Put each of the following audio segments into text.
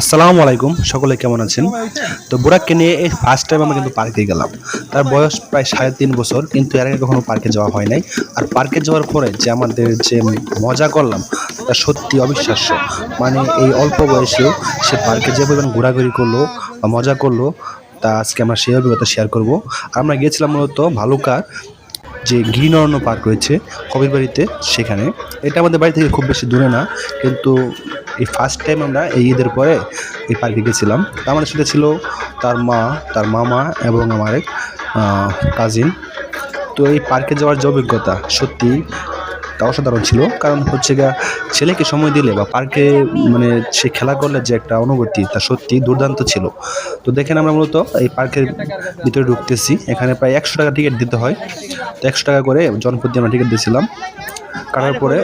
আসসালামু আলাইকুম, সকলে কেমন আছেন? তো বুড়াককে নিয়ে এই ফার্স্ট টাইম আমরা কিন্তু পার্কে গেলাম। তার বয়স প্রায় সাড়ে তিন বছর, কিন্তু এর আগে কখনো পার্কে যাওয়া হয় নাই। আর পার্কে যাওয়ার পরে যে আমাদের যে মজা করলাম, তা সত্যি অবিশ্বাস্য। মানে এই অল্প বয়সেও সে পার্কে যে পরিমাণ ঘোরাঘুরি করল বা মজা করল, তা আজকে আমরা সেই অভিজ্ঞতা শেয়ার করব। আমরা গিয়েছিলাম মূলত ভালুকা যে ঘৃণরণ্য পার্ক রয়েছে কবির বাড়িতে সেখানে। এটা আমাদের বাড়ি থেকে খুব বেশি দূরে না, কিন্তু এই ফার্স্ট টাইম আমরা এই ঈদের পরে এই পার্কে গেছিলাম। আমাদের সাথে ছিল তার মা, তার মামা এবং আমার এক কাজিন তো এই পার্কে যাওয়ার যে অভিজ্ঞতা সত্যি তা অসাধারণ ছিল। কারণ হচ্ছে গা ছেলেকে সময় দিলে বা পার্কে মানে সে খেলা করলে যে একটা অনুভূতি, তা সত্যি দুর্দান্ত ছিল। তো দেখেন আমরা মূলত এই পার্কের ভিতরে ঢুকতেছি। এখানে প্রায় একশো টাকা টিকিট দিতে হয়। তো একশো টাকা করে জনপ্রতি আমরা টিকিট দিয়েছিলাম কাটার পরে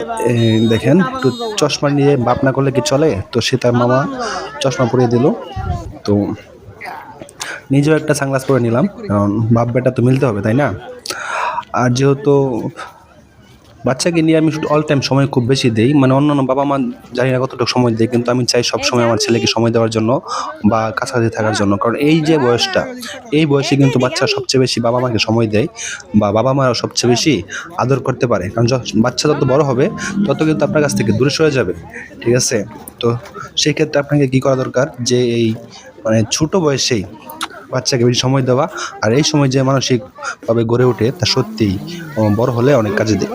দেখেন একটু চশমা নিয়ে বাপ না করলে কি চলে? তো সে তার মামা চশমা পরিয়ে দিল। তো নিজেও একটা সানগ্লাস পরে নিলাম। কারণ বাপ বেটা তো মিলতে হবে, তাই না? আর যেহেতু বাচ্চাকে নিয়ে আমি অল টাইম সময় খুব বেশি দেই। মানে অন্যান্য বাবা মা জানি না কতটুকু সময় দেয়, কিন্তু আমি চাই সব সময় আমার ছেলেকে সময় দেওয়ার জন্য বা কাছাকাছি থাকার জন্য। কারণ এই যে বয়সটা, এই বয়সে কিন্তু বাচ্চা সবচেয়ে বেশি বাবা মাকে সময় দেয় বা বাবা মারা সবচেয়ে বেশি আদর করতে পারে। কারণ বাচ্চা যত বড় হবে, তত কিন্তু আপনার কাছ থেকে দূরে সরে যাবে। ঠিক আছে? তো সেই ক্ষেত্রে আপনাকে কী করা দরকার? যে এই মানে ছোটো বয়সেই বাচ্চাকে বেশি সময় দেওয়া। আর এই সময় যে মানসিকভাবে গড়ে ওঠে, তা সত্যিই বড় হলে অনেক কাজে দেয়।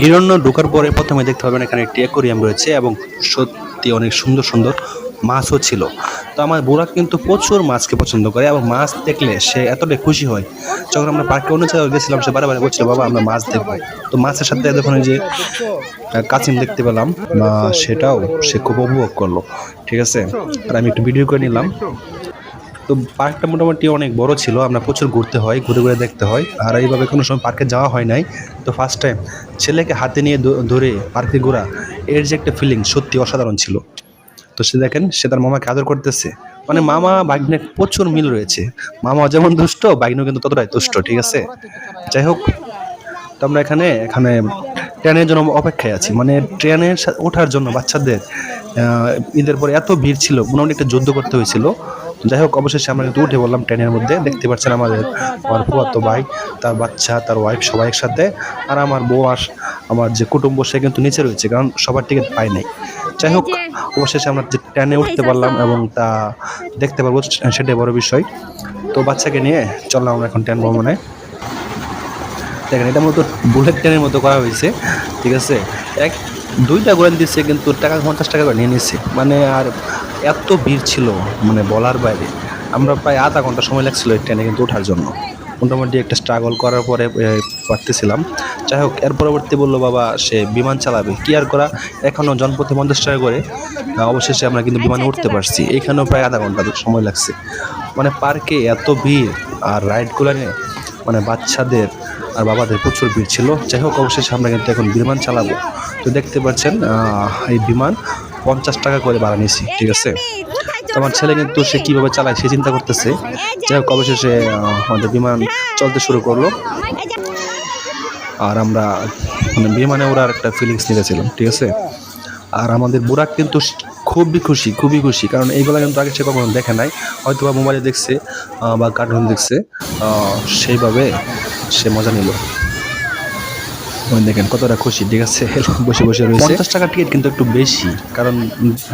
গিরণ্য ঢোকার পরে প্রথমে দেখতে পাবেন এখানে একটি অ্যাকোরিয়াম রয়েছে এবং সত্যি অনেক সুন্দর সুন্দর মাছও ছিল। তো আমার বুড়া কিন্তু প্রচুর মাছকে পছন্দ করে এবং মাছ দেখলে সে এতটাই খুশি হয়। যখন আমরা পার্কে অন্য জায়গায় গেছিলাম, সে বারে বারে বলছিল, বাবা, আমরা মাছ দেখব। তো মাছের সাথে দেখুন যে কাচিম দেখতে পেলাম। সেটাও সে খুব উপভোগ করল। ঠিক আছে? আর আমি একটু ভিডিও করে নিলাম। তো পার্কটা মোটামুটি অনেক বড় ছিল, আমরা প্রচুর ঘুরতে হয়, ঘুরে ঘুরে দেখতে হয়। আর এইভাবে কোনো সময় পার্কে যাওয়া হয় নাই। তো ফার্স্ট টাইম ছেলেকে হাতে নিয়ে ধরে পার্কে ঘোরা, এর যে একটা ফিলিং সত্যি অসাধারণ ছিল। তো সে দেখেন, সে তার মামাকে আদর করতেছে। মানে মামা বাগনে প্রচুর মিল রয়েছে। মামা যেমন দুষ্ট বাগনেও কিন্তু ততটাই দুষ্ট, ঠিক আছে? যাই হোক, তো আমরা এখানে এখানে ট্রেনের জন্য অপেক্ষায় আছি। মানে ট্রেনের ওঠার জন্য বাচ্চাদের ঈদের পরে এত ভিড় ছিল, মোটামুটি একটা যুদ্ধ করতে হয়েছিল। যাই হোক অবশেষে আমরা কিন্তু উঠে বললাম ট্রেনের মধ্যে। দেখতে পাচ্ছেন আমাদের আমার ফুয়াতো ভাই তার বাচ্চা তার ওয়াইফ সবাই একসাথে। আর আমার বউ আর আমার যে কুটুম্ব সে কিন্তু নিচে রয়েছে কারণ সবার টিকিট পাই নাই। যাই হোক অবশেষে আমরা যে ট্রেনে উঠতে পারলাম এবং তা দেখতে পারব সেটাই বড় বিষয়। তো বাচ্চাকে নিয়ে চললাম আমরা এখন ট্রেন ভ্রমণে। দেখেন এটা মতো বুলেট ট্রেনের মতো করা হয়েছে ঠিক আছে? এক দুইটা গোয়েন দিচ্ছে কিন্তু টাকা পঞ্চাশ টাকা করে নিয়ে নিচ্ছে মানে আর এত ভিড় ছিল মানে বলার বাইরে। আমরা প্রায় আধা ঘণ্টা সময় লাগছিল এই ট্রেনে কিন্তু ওঠার জন্য। মোটামুটি একটা স্ট্রাগল করার পরে পারতেছিলাম। যাই হোক, এর পরবর্তী বলল, বাবা, সে বিমান চালাবে। কি আর করা? এখনও জনপথে পঞ্চাশ টাকা করে। অবশেষে আমরা কিন্তু বিমানে উঠতে পারছি। এখানেও প্রায় আধা ঘণ্টা সময় লাগছে। মানে পার্কে এত ভিড়, আর রাইডগুলো নিয়ে মানে বাচ্চাদের আর বাবাদের প্রচুর ভিড় ছিল। যাই হোক, অবশেষে আমরা কিন্তু এখন বিমান চালাবো। তো দেখতে পাচ্ছেন এই বিমান পঞ্চাশ টাকা করে ভাড়া নিয়েছি, ঠিক আছে? আমার ছেলে কিন্তু সে কীভাবে চালায় সে চিন্তা করতেছে। যাই হোক, অবশেষে আমাদের বিমান চলতে শুরু করল। আর আমরা মানে বিমানে ওড়ার একটা ফিলিংস নিয়েছিলাম ঠিক আছে? আর আমাদের বুড়া কিন্তু খুবই খুশি খুবই খুশি। কারণ এইগুলো কিন্তু আগে সে কখনো দেখে নাই। হয়তো বা মোবাইলে দেখছে বা কার্টুন দেখছে সেইভাবে সে মজা নিল। দেখেন কতটা খুশি, ঠিক আছে? বসে বসে রয়েছে। পঞ্চাশ টাকা টিকিট কিন্তু একটু বেশি, কারণ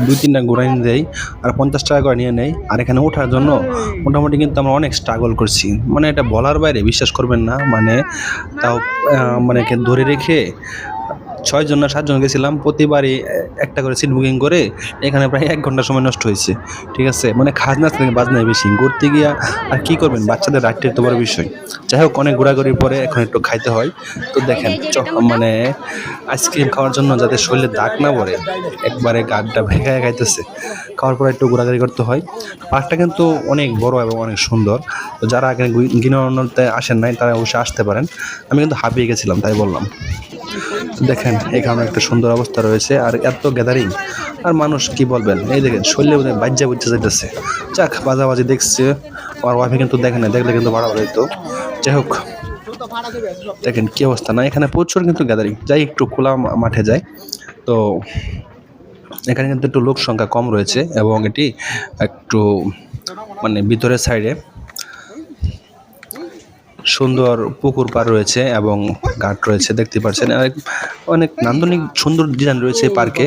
দুই তিনটা ঘোরাই দেয়, আর পঞ্চাশ টাকা করে নিয়ে নেয়। আর এখানে ওঠার জন্য মোটামুটি কিন্তু আমরা অনেক স্ট্রাগল করছি। মানে এটা বলার বাইরে বিশ্বাস করবেন না মানে তাও মানে ধরে রেখে ছয়জন না সাতজন গেছিলাম প্রতিবারই একটা করে সিট বুকিং করে এখানে প্রায় এক ঘণ্টা সময় নষ্ট হয়েছে ঠিক আছে? মানে খাজনা থেকে বাজনায় বেশি ঘুরতে গিয়া আর কি করবেন? বাচ্চাদের রাইটের তো বড় বিষয়। যাই হোক অনেক ঘোরাঘুরির পরে এখন একটু খাইতে হয়। তো দেখেন চ- মানে আইসক্রিম খাওয়ার জন্য যাতে শরীরে দাগ না পড়ে একবারে গাডটা ভেঙে খাইতেছে। খাওয়ার পরে একটু ঘোরাঘুরি করতে হয়। পার্কটা কিন্তু অনেক বড় এবং অনেক সুন্দর। তো যারা আগে গিনতে আসেন নাই তারা অবশ্যই আসতে পারেন। আমি কিন্তু হাঁপিয়ে গেছিলাম তাই বললাম। দেখেন এখানে একটা সুন্দর অবস্থা রয়েছে আর এত গ্যাদারিং আর মানুষ কি বলবেন? এই দেখেন, শরীরে বোধহয় বাজ্যা বুঝতে যাইতেছে। যাক, বাজাবাজি দেখছে। আমার ওয়াইফে কিন্তু দেখে না দেখলে কিন্তু ভাড়া হইতো। যাই হোক, দেখেন কি অবস্থা না, এখানে প্রচুর কিন্তু গ্যাদারিং যাই একটু খোলা মাঠে যায় তো এখানে কিন্তু একটু লোক সংখ্যা কম রয়েছে এবং এটি একটু মানে ভিতরের সাইডে সুন্দর পুকুর পার রয়েছে এবং ঘাট রয়েছে দেখতে পাচ্ছেন। অনেক নান্দনিক সুন্দর ডিজাইন রয়েছে পার্কে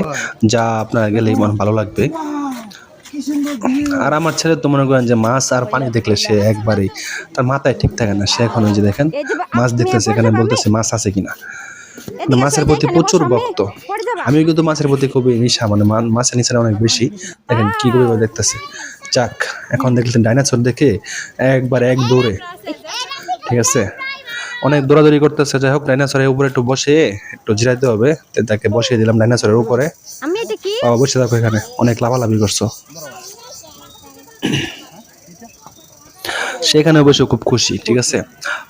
যা আপনার গেলেই মনে ভালো লাগবে। আর আমার ছেলে তো মনে করেন যে মাছ আর পানি দেখলে সে একবারেই তার মাথায় ঠিক থাকে না সে এখন যে দেখেন মাছ দেখতেছে এখানে বলতেছে মাছ আছে কিনা। মাছের প্রতি প্রচুর ভক্ত। আমিও কিন্তু মাছের প্রতি খুবই নিশা মানে মাছের নিশা অনেক বেশি। দেখেন কি করে দেখতেছে। যাক এখন দেখলেন ডাইনাসর দেখে একবার এক দৌড়ে। ঠিক আছে? অনেক দৌড়াদৌড়ি করতেছে যাই হোক ডাইনাসরের উপরে একটু বসে একটু জিরাইতে হবে। তাকে বসিয়ে দিলাম ডাইনাসরের উপরে। বাবা বসে থাকো এখানে। অনেক লাভালাভি করছ। সেখানে বসে খুব খুশি ঠিক আছে?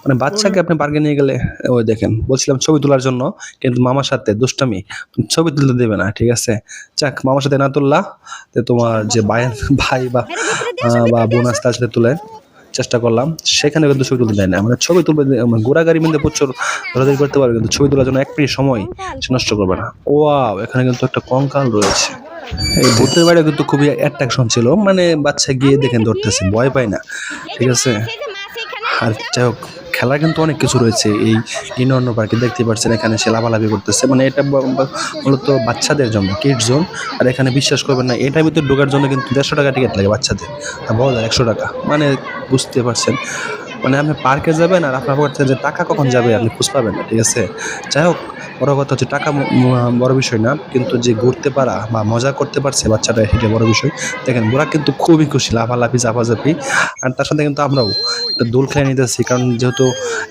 মানে বাচ্চাকে আপনি পার্কে নিয়ে গেলে ওই দেখেন বলছিলাম ছবি তোলার জন্য কিন্তু মামার সাথে দুষ্টামি ছবি তুলতে দেবে না ঠিক আছে? যাক মামার সাথে না তুললা তোমার যে ভাই ভাই বা বা বোন আছে তার সাথে তুলে। চেষ্টা করলাম সেখানে কিন্তু ছবি তুলতে দেয় না। মানে ছবি তুলবে মানে ঘোরা গাড়ি মধ্যে প্রচুর ঘোরাঘুরি করতে পারবে, কিন্তু ছবি তোলার জন্য এক মিনিট সময় সে নষ্ট করবে না। ওয়াও, এখানে কিন্তু একটা কঙ্কাল রয়েছে। এই ভূতের বাড়ি কিন্তু খুবই অ্যাট্রাকশন ছিল। মানে বাচ্চা গিয়ে দেখেন ধরতেছে, ভয় পায় না। ঠিক আছে? আর যাই হোক খেলা কিন্তু অনেক কিছু রয়েছে। এই ইনঅন্য পার্কে দেখতে পাচ্ছেন, এখানে সে লাভালাভি করতেছে। মানে এটা মূলত বাচ্চাদের জন্য কিড জোন আর এখানে বিশ্বাস করবেন না, এটার ভিতরে ঢোকার জন্য কিন্তু দেড়শো টাকা টিকিট লাগে বাচ্চাদের। আর বড়দের একশো টাকা। মানে বুঝতে পারছেন। মানে আপনি পার্কে যাবেন আর আপনার কাছে যে টাকা কখন যাবে আপনি খুঁজ পাবেন না, ঠিক আছে? যাই হোক, বড় কথা হচ্ছে টাকা বড় বিষয় না, কিন্তু যে ঘুরতে পারা বা মজা করতে পারছে বাচ্চাটা, সেটা বড় বিষয়। দেখেন, ওরা কিন্তু খুবই খুশি, লাফালাফি চাপাচাপি আর তার সাথে কিন্তু আমরাও একটা দোল খেয়ে নিতেছি, কারণ যেহেতু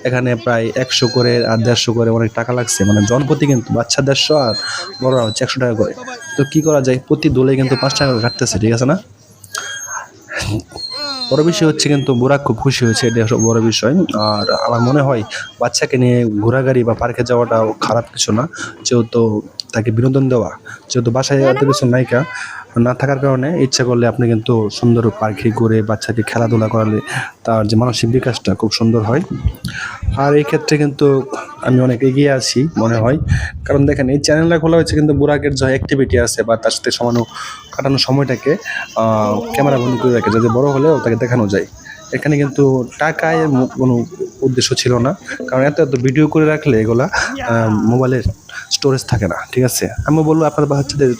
এখানে প্রায় একশো করে আর দেড়শো করে অনেক টাকা লাগছে মানে জনপ্রতি কিন্তু বাচ্চা দেড়শো আর বড়রা হচ্ছে একশো টাকা করে। তো কী করা যায়? প্রতি দোলে কিন্তু পাঁচ টাকা করে কাটতেছে, ঠিক আছে না? বড় বিষয় হচ্ছে কিন্তু বুড়া খুব খুশি হয়েছে এটা বড় বিষয়। আর আমার মনে হয় বাচ্চাকে নিয়ে ঘোরাগাড়ি বা পার্কে যাওয়াটাও খারাপ কিছু না। যেহেতু তাকে বিনোদন দেওয়া যেহেতু বাসায় এত কিছু নায়িকা না থাকার কারণে ইচ্ছা করলে আপনি কিন্তু সুন্দর পার্কে ঘুরে বাচ্চাকে খেলাধুলা করালে তার যে মানসিক বিকাশটা খুব সুন্দর হয়। আর এই ক্ষেত্রে কিন্তু আমি অনেক এগিয়ে আছি মনে হয়। কারণ দেখেন, এই চ্যানেলটা খোলা হয়েছে কিন্তু বুড়াকের যা অ্যাক্টিভিটি আছে বা তার সাথে সমানো কাটানোর সময়টাকে ক্যামেরা বন্ধ করে রাখে যাতে বড় হলেও তাকে দেখানো যায়। এখানে কিন্তু টাকায় কোনো উদ্দেশ্য ছিল না। কারণ এত এত ভিডিও করে রাখলে এগুলা মোবাইলের স্টোরেজ থাকে না, ঠিক আছে? আমি বলব আপনার বাচ্চাদের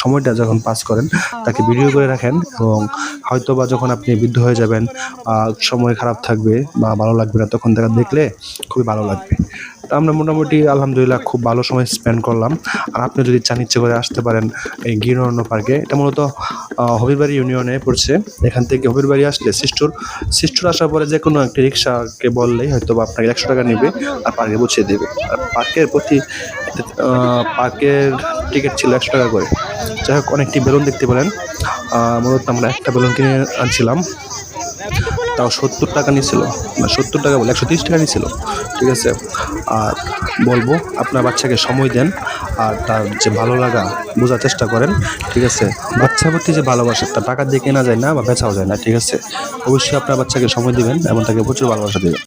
সময়টা যখন পাস করেন, তাকে ভিডিও করে রাখেন এবং হয়তো বা যখন আপনি বৃদ্ধ হয়ে যাবেন সময় খারাপ থাকবে বা ভালো লাগবে না, তখন তাকে দেখলে খুবই ভালো লাগবে। তা আমরা মোটামুটি আলহামদুলিল্লাহ খুব ভালো সময় স্পেন্ড করলাম। আর আপনি যদি চান ইচ্ছে করে আসতে পারেন এই গিরন্ন পার্কে, এটা মূলত হবিরবাড়ি ইউনিয়নে পড়ছে। এখান থেকে হবিরবাড়ি আসলে সিস্টুর সিস্টুর আসার পরে যে কোনো একটি রিক্সাকে বললেই হয়তো বা আপনাকে একশো টাকা নেবে আর পার্কে পৌঁছে দেবে। আর পার্কের প্রতি পার্কের টিকিট ছিল একশো টাকা করে। যাই হোক, অনেকটি বেলুন দেখতে পেলেন। মূলত আমরা একটা বেলুন কিনে আনছিলাম। তাও সত্তর টাকা নিয়েছিল। না, সত্তর টাকা বলে, একশো তিরিশ টাকা নিয়েছিল। ঠিক আছে? আর বলব, আপনার বাচ্চাকে সময় দেন আর তার যে ভালো লাগা বোঝার চেষ্টা করেন। ঠিক আছে? বাচ্চা প্রতি যে ভালোবাসা তার টাকা দিয়ে কেনা যায় না বা বেচাও যায় না। ঠিক আছে? অবশ্যই আপনার বাচ্চাকে সময় দেবেন এবং তাকে প্রচুর ভালোবাসা দেবেন।